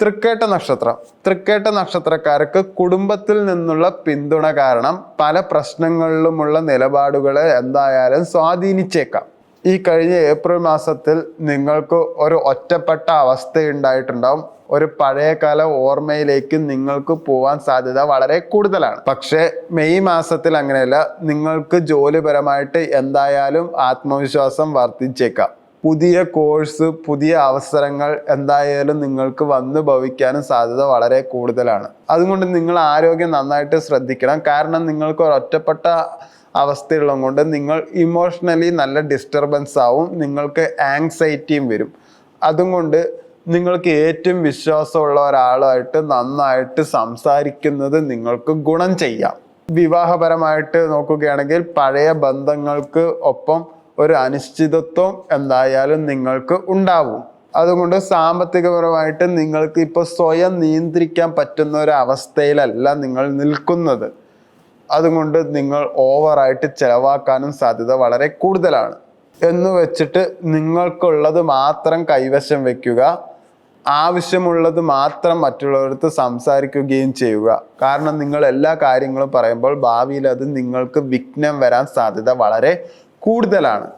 തൃക്കേട്ട നക്ഷത്രം. തൃക്കേട്ട നക്ഷത്രക്കാർക്ക് കുടുംബത്തിൽ നിന്നുള്ള പിന്തുണ കാരണം പല പ്രശ്നങ്ങളിലുമുള്ള നിലപാടുകളെ എന്തായാലും സ്വാധീനിച്ചേക്കാം. ഈ കഴിഞ്ഞ ഏപ്രിൽ മാസത്തിൽ നിങ്ങൾക്ക് ഒരു ഒറ്റപ്പെട്ട അവസ്ഥയുണ്ടായിട്ടുണ്ടാവും. ഒരു പഴയകാല ഓർമ്മയിലേക്ക് നിങ്ങൾക്ക് പോവാൻ സാധ്യത വളരെ കൂടുതലാണ്. പക്ഷേ മെയ് മാസത്തിൽ അങ്ങനെയല്ല. നിങ്ങൾക്ക് ജോലിപരമായിട്ട് എന്തായാലും ആത്മവിശ്വാസം വർദ്ധിച്ചേക്കാം. പുതിയ കോഴ്സ് പുതിയ അവസരങ്ങൾ എന്തായാലും നിങ്ങൾക്ക് വന്നു ഭവിക്കാനും സാധ്യത വളരെ കൂടുതലാണ്. അതുകൊണ്ട് നിങ്ങൾ ആരോഗ്യം നന്നായിട്ട് ശ്രദ്ധിക്കണം. കാരണം നിങ്ങൾക്ക് ഒരൊറ്റപ്പെട്ട അവസ്ഥയുള്ളത് കൊണ്ട് നിങ്ങൾ ഇമോഷണലി നല്ല ഡിസ്റ്റർബൻസ് ആവും. നിങ്ങൾക്ക് ആങ്സൈറ്റിയും വരും. അതുകൊണ്ട് നിങ്ങൾക്ക് ഏറ്റവും വിശ്വാസമുള്ള ഒരാളുമായിട്ട് നന്നായിട്ട് സംസാരിക്കുന്നത് നിങ്ങൾക്ക് ഗുണം ചെയ്യാം. വിവാഹപരമായിട്ട് നോക്കുകയാണെങ്കിൽ പഴയ ബന്ധങ്ങൾക്ക് ഒപ്പം ഒരു അനിശ്ചിതത്വം എന്തായാലും നിങ്ങൾക്ക് ഉണ്ടാവും. അതുകൊണ്ട് സാമ്പത്തികപരമായിട്ട് നിങ്ങൾക്ക് ഇപ്പോൾ സ്വയം നിയന്ത്രിക്കാൻ പറ്റുന്ന ഒരു അവസ്ഥയിലല്ല നിങ്ങൾ നിൽക്കുന്നത്. അതുകൊണ്ട് നിങ്ങൾ ഓവറായിട്ട് ചിലവാക്കാനും സാധ്യത വളരെ കൂടുതലാണ്. എന്ന് വെച്ചിട്ട് നിങ്ങൾക്കുള്ളത് മാത്രം കൈവശം വെക്കുക. ആവശ്യമുള്ളത് മാത്രം മറ്റുള്ളവർക്ക് സംസാരിക്കുകയും ചെയ്യുക. കാരണം നിങ്ങൾ എല്ലാ കാര്യങ്ങളും പറയുമ്പോൾ ഭാവിയിൽ അത് നിങ്ങൾക്ക് വിഘ്നം വരാൻ സാധ്യത വളരെ കൂടുതലാണ്.